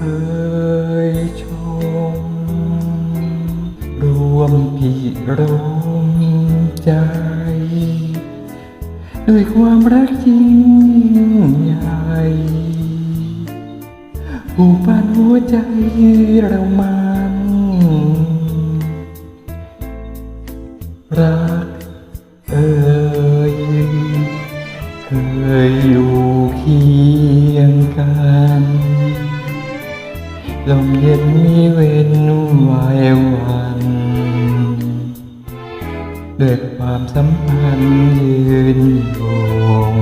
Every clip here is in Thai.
เอยชม รวมพิรมใจ ด้วยความรักจริงใหญ่ผูกพันหัวใจเรามันรักเอ่ยเคยอยู่เคียงกัน ลมเย็นมีเว้นวายวันด้วยความสัมพันธ์ยืนยง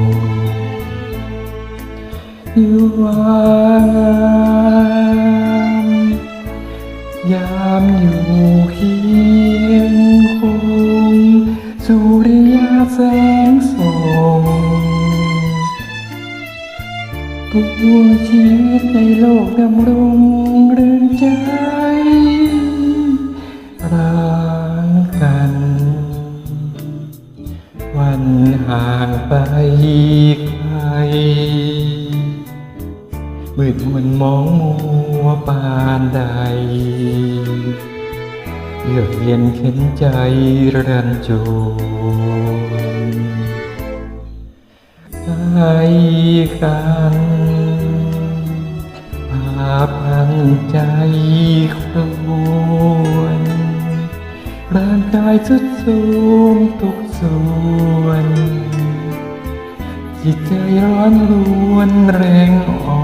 อยู่วานยามอยู่เคียงคงสุริยาแสงส่อง ปวชีวิตในโลกดำรงเรืองใจรักกัน วันห่างไปไกลมืดมันมองมัวปานใดเยือกเย็นเข็นใจรันจวนให้กันาพันใจครวนร่างกายสุดโทรมทุกส่วน จิตใจร้อนรวนแรงอ่อ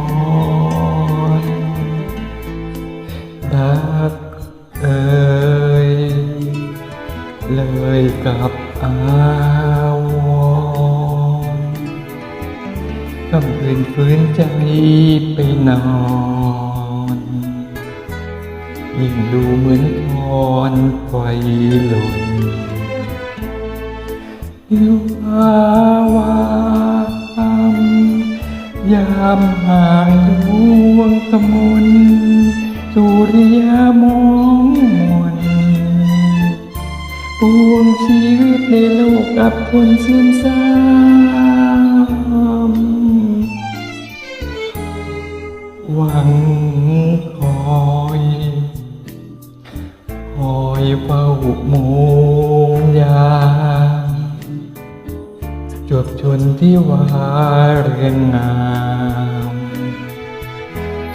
นรักเอ่ยเลยกับอาว กำคืนฟื้นใจไปนอนยิ่งดูเหมือนทอนไฟลงอยู่อาวามยามห่างดวงตะมนสุริยามองมนปวงชีวิตในโลกอับทนซึมเศร้า หวังคอยคอยเฝ้าหมงยามจวบชนที่วาเรือนงาม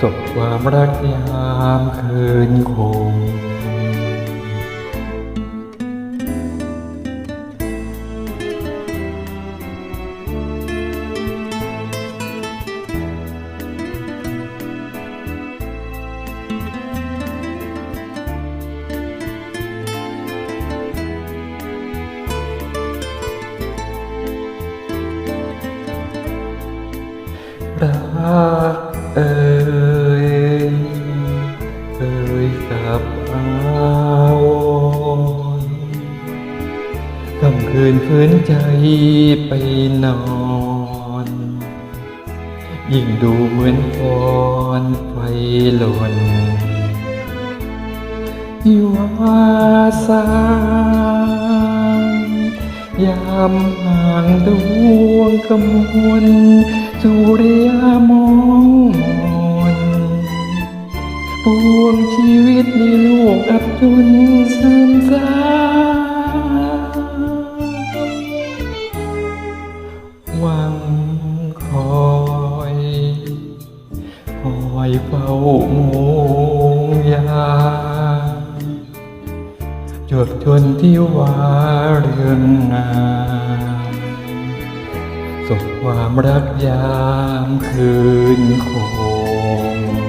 จบความรักยามคืนคง เอ่ยเอ่ยกับอาวรณ์กำคืนฟื้นใจไปนอนยิ่งดูเหมือนพรไฟหล่นอยู่อาสางยามห่างดวงกำมลสุริยาม วิตในโลกอับจนซึมซาหวังคอยคอยเฝ้าโมงยามจวบชนที่วาเรืองงามสบความรักยามคืนคง